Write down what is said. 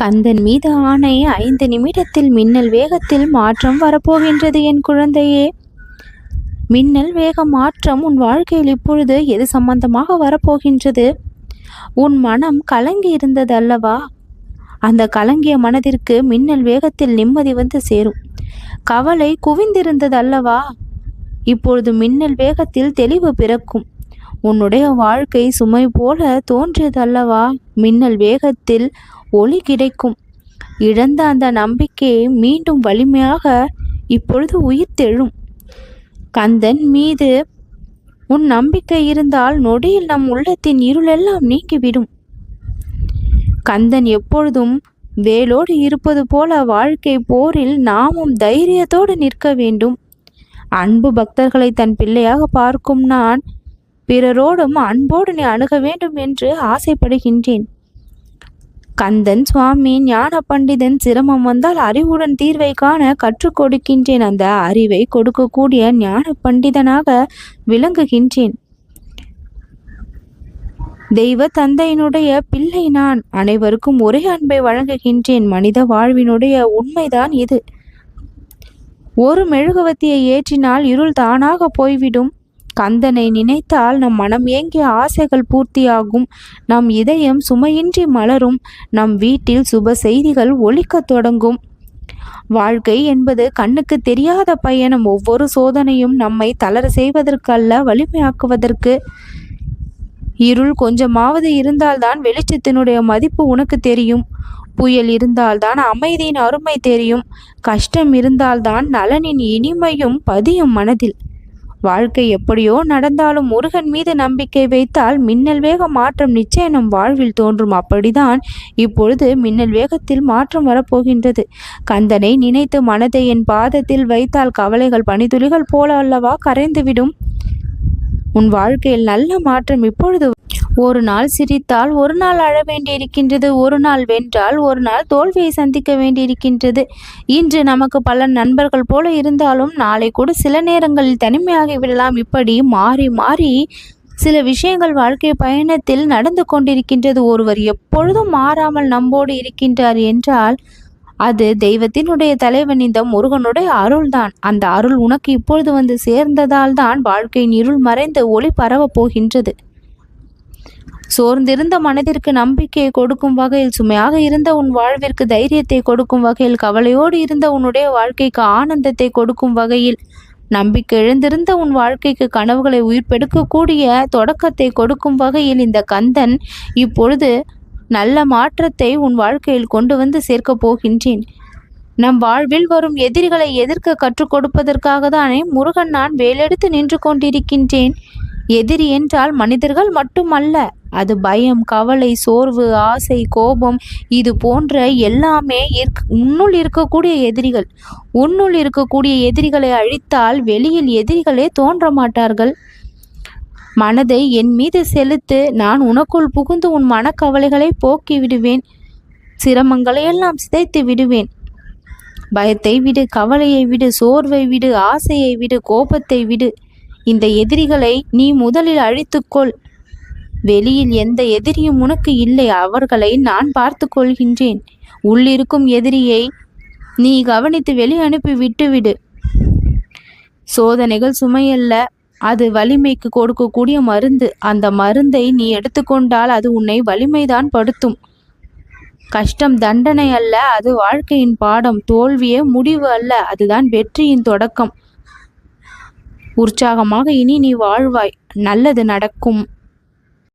கந்தன் மீது ஆணை ஐந்து நிமிடத்தில் மின்னல் வேகத்தில் மாற்றம் வரப்போகின்றது என் குழந்தையே. மின்னல் வேக மாற்றம் உன் வாழ்க்கையில் இப்பொழுது எது சம்பந்தமாக வரப்போகின்றது? உன் மனம் கலங்கி இருந்தது அல்லவா அந்த கலங்கிய மனதிற்கு மின்னல் வேகத்தில் நிம்மதி வந்து சேரும். கவலை குவிந்திருந்தது அல்லவா இப்பொழுது மின்னல் வேகத்தில் தெளிவு பிறக்கும். உன்னுடைய வாழ்க்கை சுமை போல தோன்றியது அல்லவா மின்னல் வேகத்தில் ஒளி கிடைக்கும். இழந்த அந்த நம்பிக்கையை மீண்டும் வலிமையாக இப்பொழுது உயிர் தெழும். கந்தன் மீது உன் நம்பிக்கை இருந்தால் நொடியில் நம் உள்ளத்தின் இருளெல்லாம் நீங்கிவிடும். கந்தன் எப்பொழுதும் வேலோடு இருப்பது போல வாழ்க்கை போரில் நாமும் தைரியத்தோடு நிற்க வேண்டும். அன்பு பக்தர்களை தன் பிள்ளையாக பார்க்கும் நான் பிறரோடும் அன்போடு நீ அணுக வேண்டும் என்று ஆசைப்படுகின்றேன். கந்தன் சுவாமி ஞான பண்டிதன் சிரமம் வந்தால் அறிவுடன் தீர்வை காண கற்றுக் கொடுக்கின்றேன். அந்த அறிவை கொடுக்கக்கூடிய ஞான பண்டிதனாக விளங்குகின்றேன். தெய்வ தந்தையினுடைய பிள்ளை நான். அனைவருக்கும் ஒரே அன்பை வழங்குகின்றேன். மனித வாழ்வினுடைய உண்மைதான் இது. ஒரு மெழுகுவத்தியை ஏற்றினால் இருள் தானாக போய்விடும். கந்தனை நினைத்தால் நம் மனம் ஏங்கிய ஆசைகள் பூர்த்தியாகும். நம் இதயம் சுமையின்றி மலரும். நம் வீட்டில் சுப செய்திகள் ஒழிக்கத் தொடங்கும். வாழ்க்கை என்பது கண்ணுக்கு தெரியாத பயணம். ஒவ்வொரு சோதனையும் நம்மை தளர செய்வதற்கல்ல வலிமையாக்குவதற்கு. இருள் கொஞ்சமாவது இருந்தால்தான் வெளிச்சத்தினுடைய மதிப்பு உனக்கு தெரியும். புயல் இருந்தால்தான் அமைதியின் அருமை தெரியும். கஷ்டம் இருந்தால்தான் நலனின் இனிமையும் பதியும் மனதில். வாழ்க்கை எப்படியோ நடந்தாலும் முருகன் மீது நம்பிக்கை வைத்தால் மின்னல் வேக மாற்றம் நிச்சயம் நம் வாழ்வில் தோன்றும். அப்படிதான் இப்பொழுது மின்னல் வேகத்தில் மாற்றம் வரப்போகின்றது. கந்தனை நினைத்து மனதை என் பாதத்தில் வைத்தால் கவலைகள் பனித்துளிகள் போல அல்லவா கரைந்துவிடும். உன் வாழ்க்கையில் நல்ல மாற்றம் இப்பொழுது ஒரு நாள் சிரித்தால் ஒரு நாள் அழ வேண்டியிருக்கின்றது ஒரு நாள் வென்றால் ஒரு நாள் தோல்வியை சந்திக்க வேண்டியிருக்கின்றது. இன்று நமக்கு பல நண்பர்கள் போல இருந்தாலும் நாளை கூட சில நேரங்களில் தனிமையாகி விடலாம். இப்படி மாறி மாறி சில விஷயங்கள் வாழ்க்கை பயணத்தில் நடந்து கொண்டிருக்கின்றது. ஒருவர் எப்பொழுதும் மாறாமல் நம்போடு இருக்கின்றார் என்றால் அது தெய்வத்தினுடைய தலைவன் இந்த முருகனுடைய அருள்தான். அந்த அருள் உனக்கு இப்பொழுது வந்து சேர்ந்ததால் தான் வாழ்க்கையின் இருள் மறைந்து ஒளி பரவப் போகின்றது. சோர்ந்திருந்த மனதிற்கு நம்பிக்கையை கொடுக்கும் வகையில் சுமையாக இருந்த உன் வாழ்விற்கு தைரியத்தை கொடுக்கும் வகையில் கவலையோடு இருந்த உன்னுடைய வாழ்க்கைக்கு ஆனந்தத்தை கொடுக்கும் வகையில் நம்பிக்கை எழுந்திருந்த உன் வாழ்க்கைக்கு கனவுகளை உயிர்ப்பெடுக்கக்கூடிய தொடக்கத்தை கொடுக்கும் வகையில் இந்த கந்தன் இப்பொழுது நல்ல மாற்றத்தை உன் வாழ்க்கையில் கொண்டு வந்து சேர்க்கப் போகின்றேன். நம் வாழ்வில் வரும் எதிரிகளை எதிர்க்க கற்றுக் கொடுப்பதற்காக தானே முருகன் நான் வேலெடுத்து நின்று கொண்டிருக்கின்றேன். எதிரி என்றால் மனிதர்கள் மட்டுமல்ல. அது பயம் கவலை சோர்வு ஆசை கோபம் இது போன்ற எல்லாமே உன்னுள் இருக்கக்கூடிய எதிரிகள். உன்னுள் இருக்கக்கூடிய எதிரிகளை அழித்தால் வெளியில் எதிரிகளே தோன்ற மாட்டார்கள். மனதை என் மீது செலுத்து நான் உனக்குள் புகுந்து உன் மனக்கவலைகளை போக்கி விடுவேன். சிரமங்களை எல்லாம் சிதைத்து விடுவேன். பயத்தை விடு கவலையை விடு சோர்வை விடு ஆசையை விடு கோபத்தை விடு. இந்த எதிரிகளை நீ முதலில் அழித்துக்கொள். வெளியில் எந்த எதிரியும் உனக்கு இல்லை. அவர்களை நான் பார்த்து கொள்கின்றேன். உள்ளிருக்கும் எதிரியை நீ கவனித்து வெளி அனுப்பி விட்டுவிடு. சோதனைகள் சுமையல்ல. அது வலிமைக்கு கொடுக்கக்கூடிய மருந்து. அந்த மருந்தை நீ எடுத்துக்கொண்டால் அது உன்னை வலிமைதான் படுத்தும். கஷ்டம் தண்டனை அல்ல. அது வாழ்க்கையின் பாடம். தோல்வியே முடிவு அல்ல. அதுதான் வெற்றியின் தொடக்கம். உற்சாகமாக இனி நீ வாழ்வாய். நல்லது நடக்கும்.